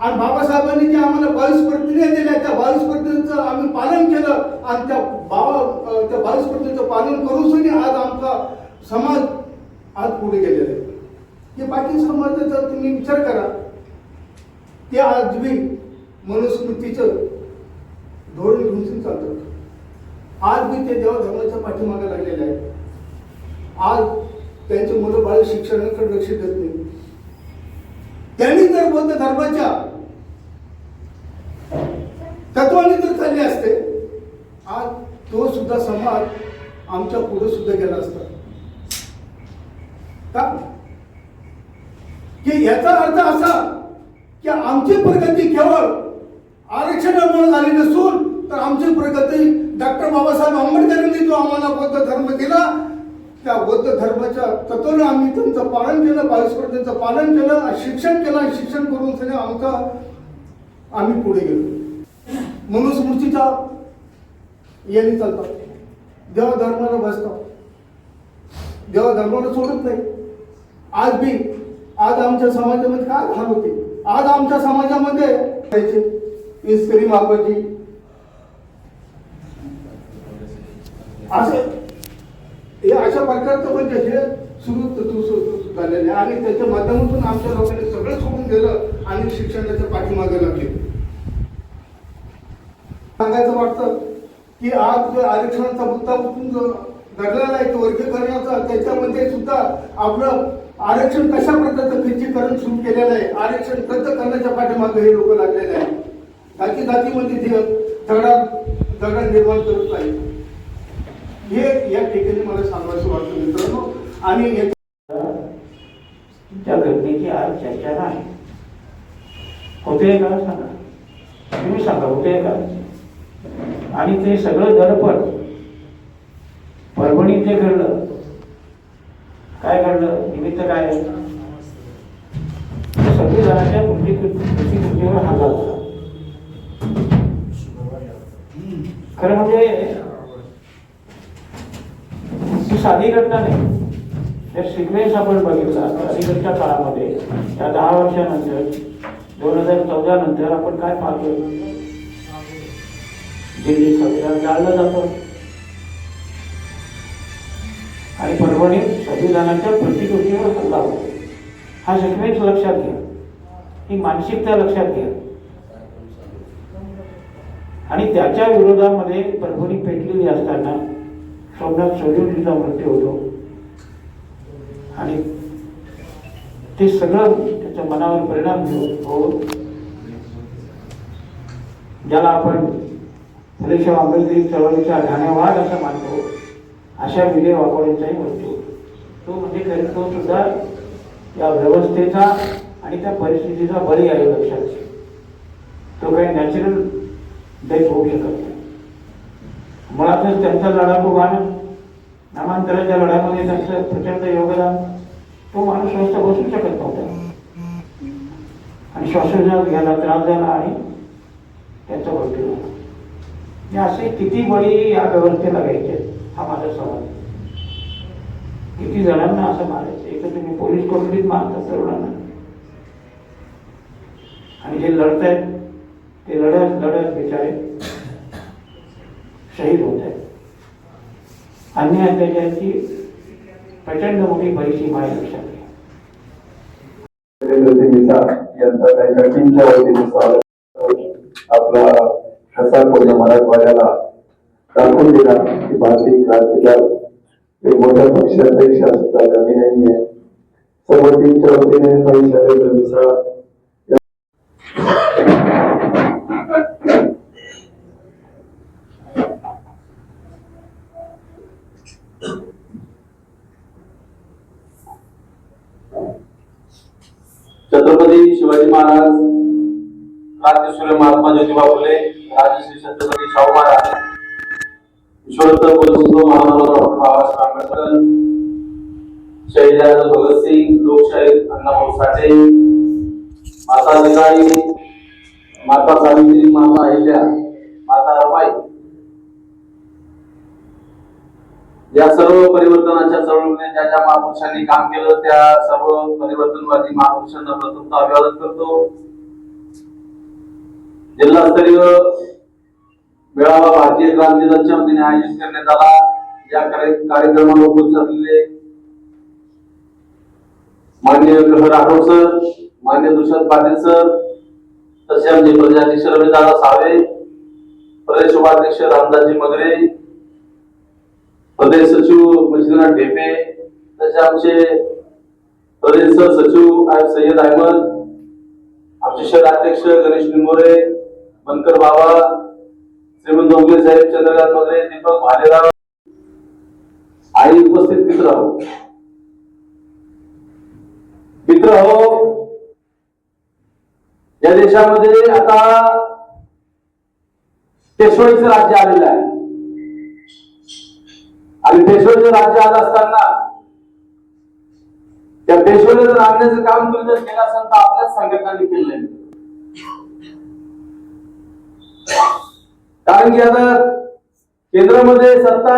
आणि बाबासाहेबांनी जे आम्हाला बावीस प्रतिज्ञा दिल्या त्या बावीस प्रतिज्ञेचं आम्ही पालन केलं आणि त्या बाबा त्या बावीस प्रतिज्ञेचं पालन करून आज आमचा समाज आज पुढे गेलेला आहे. हे बाकी समाजाचा तुम्ही विचार करा ते आज बी मनुस्मृतीचं धोरण घेऊन चालतात आज बी ते देवाधर्माच्या पाठीमागे लागलेले आहेत. आज त्यांचे मुलं बाळ शिक्षणाकडे लक्ष देत नाही. त्यांनी जर बौद्ध धर्माच्या तत्वाने तर चालले असते. आज तो सुद्धा समाज आमच्या पुढे सुद्धा गेला असता. का? की याचा अर्थ असा की आमची प्रगती केवळ आरक्षणामुळे झाली नसून तर आमची प्रगती डॉक्टर बाबासाहेब आंबेडकरांनी जो आम्हाला बौद्ध धर्म दिला त्या बौद्ध धर्माच्या तत्वाने आम्ही त्यांचं पालन केलं बावीस त्यांचं पालन केलं शिक्षण केलं शिक्षण करून सगळं आमचा आम्ही पुढे गेलो. मनुस्मृतीच्या याने चालतात. देवा धर्माला बसतात. देवा धर्माला सोडत नाही. आज बी आज आमच्या समाजामध्ये काय हाल होते? आज आमच्या समाजामध्ये राहायचे इस्करी मापाची. असं हे अशा प्रकारचं म्हणजे हे सुरू झालेले झालेलं आहे. आणि त्याच्या माध्यमातून आमच्या लोकांनी सगळं सोडून गेलं आणि शिक्षणाच्या पाठीमागे लागले. सांगायचं वाटतं की आज जो आरक्षणाचा मुद्दा उठून जो घडलेला आहे तो वर्गीकरणाचा त्याच्यामध्ये सुद्धा आपलं आरक्षण कशा प्रकारचं खच्चीकरण सुरू केलेलं आहे आरक्षण रद्द करण्याच्या पाठीमागे हे लोक लागलेले आहेत. जाती जातीमध्ये ते झगडा झगडा निर्माण करत आहे हे या ठिकाणी मला सांगायचं वाटतं मित्रांनो. आणि त्या घटनेची आज चर्चा नाही. होते का सांगा. तुम्ही सांगा होते का आणि ते सगळं दडपण परभणीत जे घडलं. काय घडलं? निमित्त काय? सगळी जणांच्या कृती कृतीवर होता. खरं म्हणजे ही साधी घटना नाही. तर सिक्वेन्स आपण बघितला तर अलीकडच्या काळामध्ये. या दहा वर्षानंतर दोन हजार चौदा नंतर आपण काय दिल्ली संविधान जाळलं जातं. आणि परभणी संविधानाच्या प्रतिकृतीवर हल्ला होतो. हा शिकवेच लक्षात घ्या. ही मानसिकता लक्षात घ्या. आणि त्याच्या विरोधामध्ये परभणी पेटलेली असताना सोमनाथ चौधरीचा मृत्यू होतो. आणि ते सगळं त्याच्या मनावर परिणाम होतो ज्याला आपण फुलेशाह आंबेडकरी चळवळीचा ढाण्यावाद असं मानतो. अशा विजय वाकोडेंचाही मृत्यू तो म्हणजे खरं तो सुद्धा या व्यवस्थेचा आणि त्या परिस्थितीचा बळी आहे लक्षात. तो काही नॅचरल डेथ होऊ शकत नाही. मुळातच त्यांचा लढा गाणं नामांतराच्या लढ्यामध्ये त्यांचं प्रचंड योगदान तो माणूस स्वस्थ बसू शकत नव्हता. आणि श्वासोच्छ्वास घ्यायला त्रास झाला आणि त्याचा मृत्यू झाला. हे असे किती बळी या व्यवस्थेला घ्यायचे हा माझा सवाल किती जणांना असं मारायचं? एक तुम्ही पोलीस कोठडीत मारता तरुणांना आणि जे लढत आहेत ते लढत लढत बिचारे शहीद होत आहेत अन्य अत्याचाराची प्रचंड मोठी परिसीमा आहे लक्षात घ्या यांचा त्यांच्या टीमच्या वतीने स्वागत आपला ठसा कोणी मराठवाड्याला दाखवून दिला की भारतीय क्रांतीला ते मोठ्या पक्षाचाही शासकता कमी नाहीये सर्व टीमच्या वतीने भाई नरेंद्र छत्रपती शिवाजी महाराज क्रांतीसूर्य महात्मा ज्योतिबा फुले विश्वरत्न बाबासाहेब आंबेडकर भगतसिंग अण्णाभाऊ साठे माता जिजाई माता सावित्री माता अहिल्या माता रमाई या सर्व परिवर्तनाच्या चळवळीने ज्या ज्या महापुरुषांनी काम केलं त्या सर्व परिवर्तनवादी महापुरुषांना प्रथमतः अभिवादन करतो. जिल्हास्तरीय मेळावा भारतीय क्रांती दलच्या वतीने आयोजित करण्यात आला. या कार्यक्रमाला उपस्थित असलेले मान्य ग्रह राठोड सर मान्य दुष्यंत पाटील सर तसे आमचे प्रदेशाध्यक्ष रविदादा सावे प्रदेश उपाध्यक्ष रामदासजी मगरे प्रदेश सचिव मच्छिंद्रनाथ ढेपे तसे आमचे प्रदेश सचिव सय्यद अहमद आमचे शहर अध्यक्ष गणेश निंबोरे बनकर बाबा श्रीमंत उगे साहेब चंद्रकांत मगरे दीपक भालेराव. आई उपस्थित मित्र हो. मित्र हो. या देशामध्ये आता पेशवाईचं राज्य आलेलं आहे. आणि पेशवाईचं राज्य आलं असताना त्या पेशवाईचं जर आणण्याचं काम तुम्ही जर केलं असेल तर आपल्याच संघटनांनी केलेलं आहे. कारण की आता केंद्रामध्ये सत्ता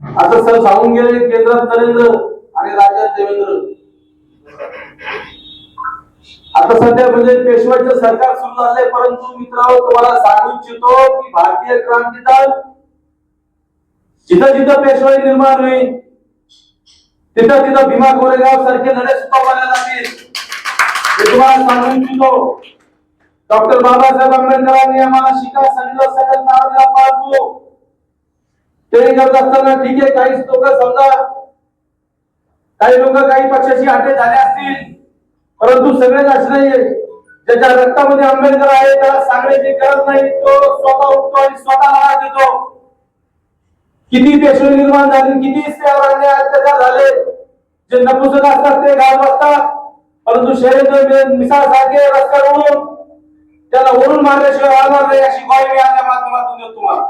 आता सर सांगून गेले केंद्रात नरेंद्र आणि राज्यात देवेंद्र. आता सध्या म्हणजे पेशवाईचं सरकार सुरू झालंय परंतु मित्रांनो तुम्हाला सांगू इच्छितो की भारतीय क्रांती दल जिथं जिथं पेशवाई निर्माण होईल तिथं तिथं भीमा कोरेगाव सारखे लढे सुद्धा उभारले जातील. हे तुम्हाला सांगू इच्छितो. डॉक्टर बाबासाहेब आंबेडकरांनी आम्हाला शिका संघ सगळं पाहतो ते करत असताना ठीक आहे काही लोक समजा काही लोक काही पक्षाशी अटे झाले असतील परंतु सगळेच असे नाहीये ज्याच्या रक्तामध्ये आंबेडकर आहे त्याला सांगण्याची गरज नाही तो स्वतः उठतो आणि स्वतः लढा देतो. किती पेशवे निर्माण झाले किती सेवा अत्याचार झाले. जे नपुसक असतात ते गाव बसतात परंतु शहरेंद्र मिसाळ सारखे रस्त्यावर त्याला ओढून मारल्याशिवाय वाढणार नाही अशी ग्वाही मी या माध्यमातून देतो तुम्हाला.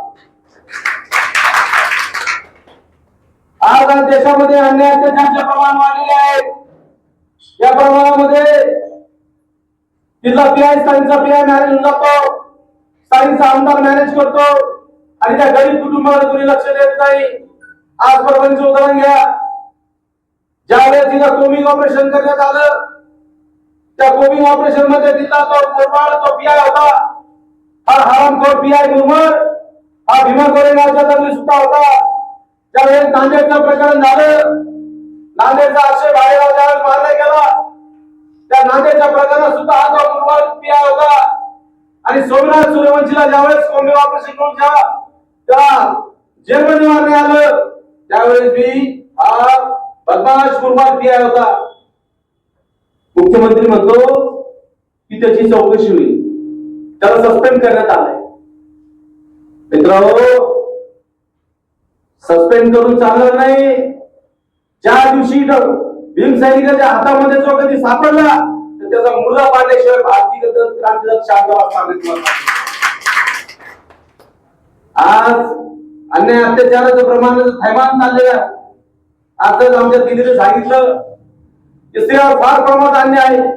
आज आज देशामध्ये अन्याय अत्याचारचे प्रमाण वाढलेले आहे. या प्रमाणामध्ये तिथला पीआय स्थानिकचा पीआय मॅनेज होऊन जातो स्थानिकचा आमदार मॅनेज करतो. आणि त्या गरीब कुटुंबाकडे कोणी लक्ष देत नाही. आज परभणीचं उदाहरण घ्या. ज्यावेळेस तिथं कोमिंग ऑपरेशन करण्यात आलं त्या कोमिंग ऑपरेशनमध्ये तिथला तो मुरमाड तो पीआय होता. हा हरामखोर पीआय मुरमाड हा भीमा कोरेगावचा दंगली सुद्धा होता. त्यावेळेस नांदेडचं प्रकरण झालं नांदेडचा अक्षय भालेराव ज्यावेळेस मारला गेला. त्या नांदेडच्या प्रकरणात सुद्धा हा तो मुरमाड पीआय होता. आणि सोमनाथ सूर्यवंशीला ज्यावेळेस कोमिंग ऑपरेशन करून जेव्हा त्याला जेलमध्ये मारण्यात आलं. त्यावेळेस मी हा बदमाश मुरमाड पीआय होता. मुख्यमंत्री म्हणतो की त्याची चौकशी होईल. त्याला सस्पेंड करण्यात आलंय. मित्रांनो सस्पेंड करून चालणार नाही. ज्या दिवशी भीमसैनिकाच्या हातामध्ये जो कधी सापडला तर त्याचा मुलगा पाडल्याशिवाय भारतीय क्रांतीला शांत आज अन्याय अत्याचाराचं प्रमाण थैमान चाललेलं आहे. आजच आमच्या तिने सांगितलं स्त्रियावर फार प्रमाणात अन्याय आहे.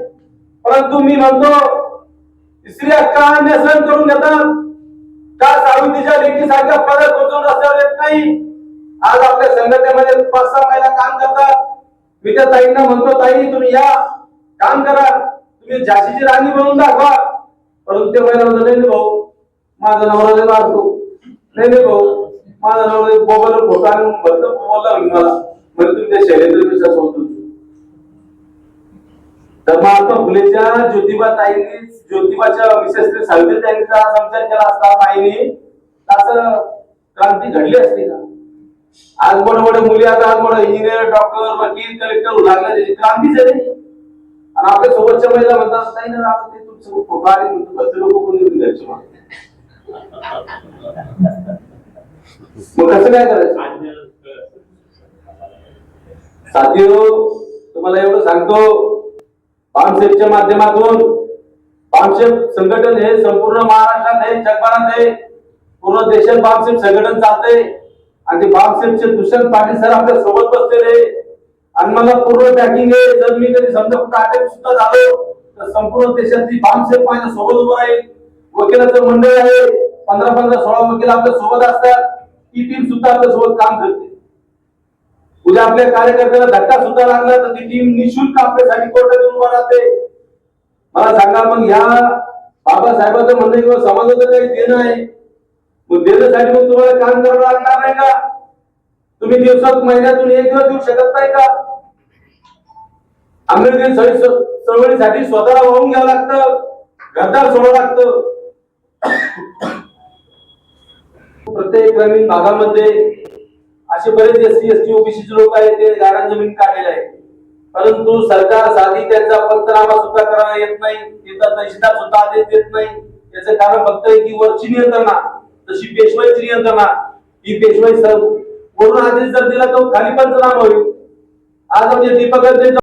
परंतु मी म्हणतो स्त्रिया का अन्य सहन करून घेतात का सावित्रीच्या लेखीसारख्या पदक पोचवून रस्त्यावर येत नाही? आज आपल्या संघटनेमध्ये पाच सहा महिला काम करतात. मी त्या ताईंना म्हणतो ताई तुम्ही या. काम करा. तुम्ही झाशीची राणी बनवून दाखवा. परंतु ते महिला म्हणतो नाही भाऊ. माझा नवरा मारतो. नाही नाही भाऊ. माझा नवरा बोबाला फोटो आणि भरतं बोलला मला. म्हणजे तुम्ही त्या शैलेंद्र मिश्रा सोडतो तर महात्मा फुलेच्या ज्योतिबा ताईंनी ज्योतिबाच्या मिसेसने सावित्री हा संचार केला असता ताईंनी असं क्रांती घडली असती का? आज मोठे मोठे मुली आता आज मोठे इंजिनियर डॉक्टर वकील कलेक्टर होऊ लागले त्याची आहे रे. आणि आपल्या सोबतच्या महिला म्हणतात नाही ना आता ते तुमचं फोटो आले म्हणतो घरचे लोक कोणी येऊन द्यायचे मग कसं काय करायचं? साथीहो तुम्हाला एवढं सांगतो. पामसेपच्या माध्यमातून पामसेप संघटन हे संपूर्ण महाराष्ट्रात आहे जगभरात आहे. पूर्ण देशात पामसेप संघटन चालते आणि ते पामसेपचे दुष्यंत पाटील सर आपल्यासोबत बसलेले आणि मला पूर्ण पॅकिंग आहे. जर मी कधी समजा कुठं अटक सुद्धा झालो तर संपूर्ण देशातली पामसेप माझ्या सोबत उभं राहील. वकिलाचं मंडळ आहे. पंधरा पंधरा सोळा वकील आपल्यासोबत असतात. ती टीम सुद्धा आपल्यासोबत काम करते. उद्या आपल्या कार्यकर्त्याला धक्का सुद्धा लागला तर ती टीम निशुल्क आपल्यासाठी कोर्टात येऊन उभा राहते. मला सांगा मग या बाबासाहेबांचं म्हणणं किंवा समाजाचं काही देणं आहे? मग देण्यासाठी मग तुम्हाला काम करावं लागणार नाही का? तुम्ही दिवसात महिन्यातून एक दिवस देऊ शकत नाही का? आंबेडकरी चळी- चळवळीसाठी स्वतःला वाहून घ्यावं लागतं घरदार सोडावं लागतं. प्रत्येक ग्रामीण भागामध्ये असे बरेच एस सी एस ओबीसी लोक आहेत ते गारण जमीन काढलेले आहेत परंतु सरकार साधी त्यांचा पंचनामा सुद्धा करायला येत नाही त्यांचा तहसीलदार सुद्धा आदेश देत नाही. याचं कारण फक्त आहे की वरची नियंत्रणा तशी पेशवाईची नियंत्रणा. ही पेशवाई सर वरून आदेश जर दिला तर खाली पंचनामा होईल. आज म्हणजे दीपक